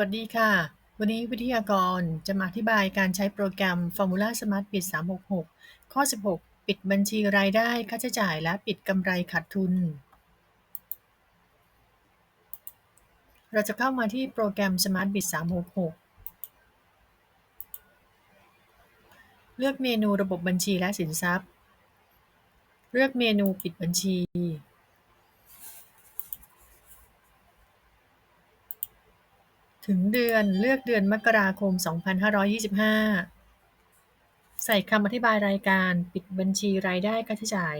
วัสดีค่ะ วันนี้วิทยากรจะมาอธิบายการใช้โปรแกรม Formula Smart Bid 366 ข้อ 16 ปิดบัญชีรายได้ ค่าใช้จ่าย และปิดกำไรขาดทุน เราจะเข้ามาที่โปรแกรม Smart Bid 366 เลือกเมนูระบบบัญชีและสินทรัพย์ เลือกเมนูปิดบัญชี ถึงเดือนเลือกเดือนมกราคม 2525 ใส่คำอธิบายรายการปิดบัญชีรายได้ค่าใช้จ่าย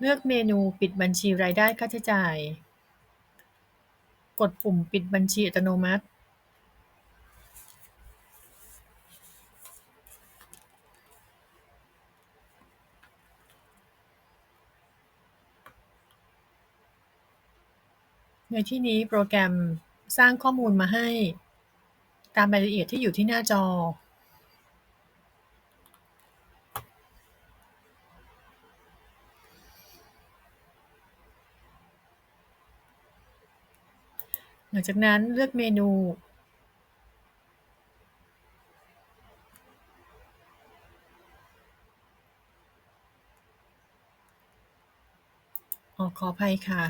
เลือกเมนูปิดบัญชีรายได้ค่าใช้จ่าย กดปุ่มปิดบัญชีอัตโนมัติ ในที่นี้โปรแกรมสร้างข้อมูลมาให้ตามรายละเอียดที่อยู่ที่หน้าจอหลังจากนั้นเลือกเมนู ออขออภัยค่ะ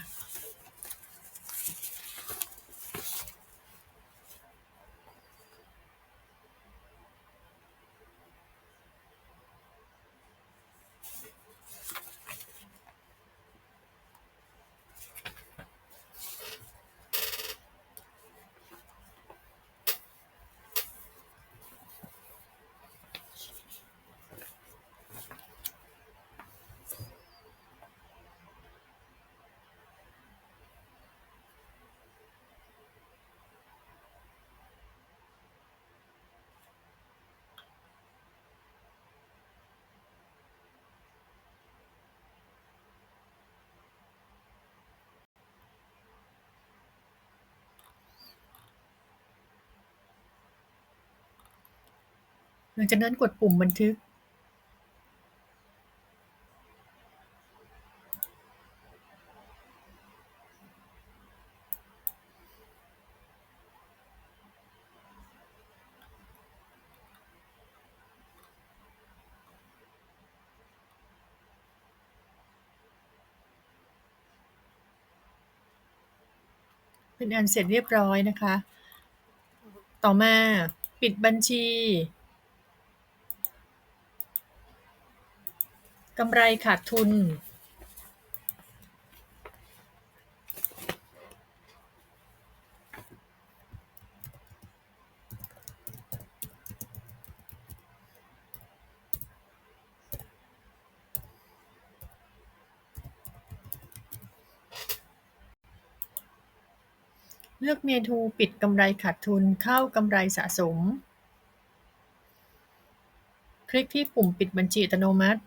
หลังจากนั้นกดปุ่มบันทึกเป็นอันเสร็จเรียบร้อยนะคะ ต่อมาปิดบัญชี กำไรขาดทุนเลือกเมนูปิดกำไรขาดทุนเข้ากำไรสะสม คลิกที่ปุ่มปิดบัญชีอัตโนมัติ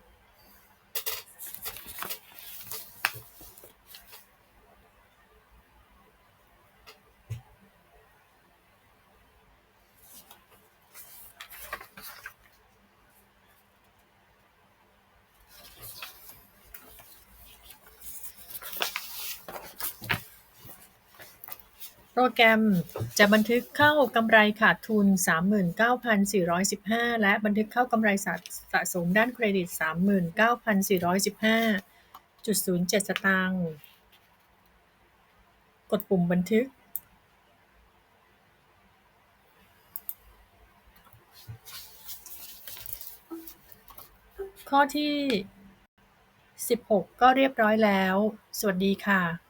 รแกรมจะบันทึกเข้ากำไรขาดทุน 39,415 และบันทึกเข้ากำไรสะสะสมด้านเครดิต 39,415.07 สตางค์กดปุ่มบันทึก ข้อที่ 16 ก็เรียบร้อยแล้ว สวัสดีค่ะ